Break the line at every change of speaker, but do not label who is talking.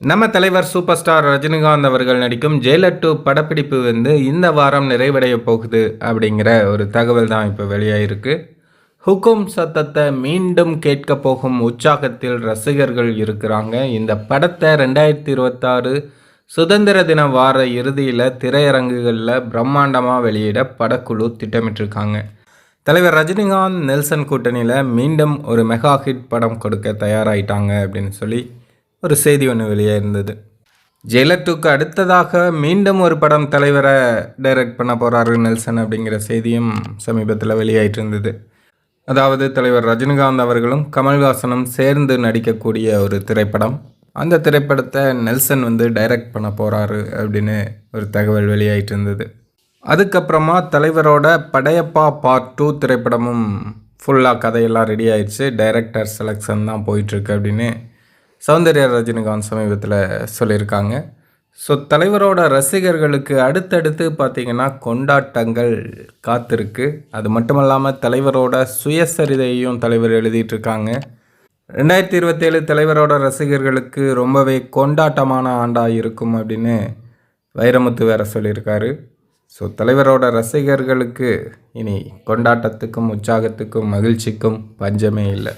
நம்ம தலைவர் super star Rajinikanth அவர்கள் நடிக்கும் ஜெயிலர் டூ படப்பிடிப்பு வந்து இந்த வாரம் நிறைவடைய போகுது அப்படிங்கிற ஒரு தகவல் தான் இப்போ வெளியாயிருக்கு. ஹுக்கும் சத்தத்தை மீண்டும் கேட்க போகும் உற்சாகத்தில் ரசிகர்கள் இருக்கிறாங்க. இந்த படத்தை ரெண்டாயிரத்தி இருபத்தாறு சுதந்திர தின வார இறுதியில் திரையரங்குகளில் பிரம்மாண்டமாக வெளியிட படக்குழு திட்டமிட்டிருக்காங்க. தலைவர் ரஜினிகாந்த் நெல்சன் கூட்டணியில் மீண்டும் ஒரு மெகா ஹிட் படம் கொடுக்க தயாராயிட்டாங்க அப்படின்னு சொல்லி ஒரு செய்தி ஒன்று வெளியே இருந்தது. ஜெயிலர் அடுத்ததாக மீண்டும் ஒரு படம் தலைவரை டைரக்ட் பண்ண போகிறாரு நெல்சன் அப்படிங்கிற செய்தியும் சமீபத்தில் வெளியாயிட்டு இருந்தது. அதாவது தலைவர் ரஜினிகாந்த் அவர்களும் கமல்ஹாசனும் சேர்ந்து நடிக்கக்கூடிய ஒரு திரைப்படம். அந்த திரைப்படத்தை நெல்சன் வந்து டைரக்ட் பண்ண போகிறாரு அப்படின்னு ஒரு தகவல் வெளியாயிட்டு இருந்தது. அதுக்கப்புறமா தலைவரோட படையப்பா பார்ட் டூ திரைப்படமும் ஃபுல்லாக கதையெல்லாம் ரெடி ஆயிடுச்சு. டைரக்டர் செலெக்ஷன் தான் போயிட்டுருக்கு அப்படின்னு சௌந்தர்யா ரஜினிகாந்த் சமீபத்தில் சொல்லியிருக்காங்க. ஸோ தலைவரோட ரசிகர்களுக்கு அடுத்தடுத்து பார்த்திங்கன்னா கொண்டாட்டங்கள் காத்திருக்கு. அது மட்டும் இல்லாமல் தலைவரோட சுயசரிதையும் தலைவர் எழுதிட்டுருக்காங்க. ரெண்டாயிரத்தி இருபத்தேழு தலைவரோட ரசிகர்களுக்கு ரொம்பவே கொண்டாட்டமான ஆண்டாக இருக்கும் அப்படின்னு வைரமுத்து வேற சொல்லியிருக்காரு. ஸோ தலைவரோட ரசிகர்களுக்கு இனி கொண்டாட்டத்துக்கும் உற்சாகத்துக்கும் மகிழ்ச்சிக்கும் பஞ்சமே இல்லை.